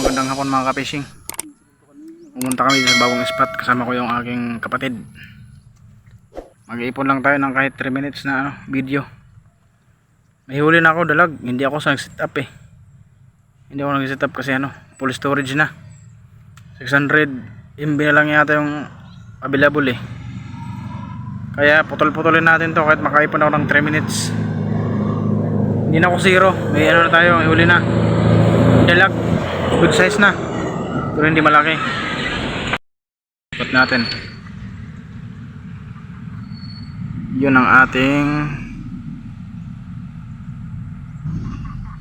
magandang hapon mga kapishing. Pumunta kami sa bagong spot kasama ko yung aking kapatid. Mag-iipon lang tayo ng kahit 3 minutes na ano, video. May na ako dalag, hindi ako sa set up eh. Hindi ako nag-set up kasi ano, full storage na. 600 MB na lang yata yung available eh. Kaya putol-putulin natin to kahit makaipon ako ng 3 minutes. Hindi na ako zero, may ano na tayo, may huli na. Dalag, good size na. Pero hindi malaki. Ikot natin. Yun ang ating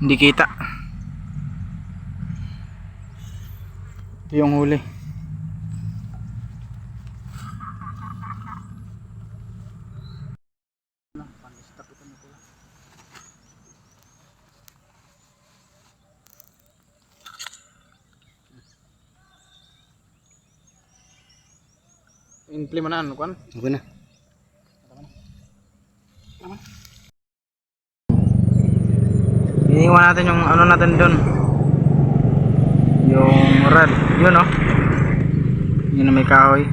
hindi kita. Ito yung huli. Implement na ano kan? Okay na. Iniwan natin yung ano natin doon. Yung rod. Yun oh. Yun na may kahoy.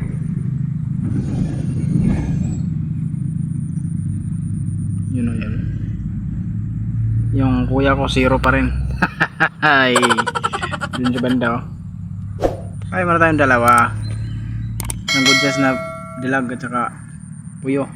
Yun oh yun. Yung kuya ko zero pa rin. Ay. Yun sa banda oh. Ay, meron tayong dalawa. Ang good size na dilag at saka puyo.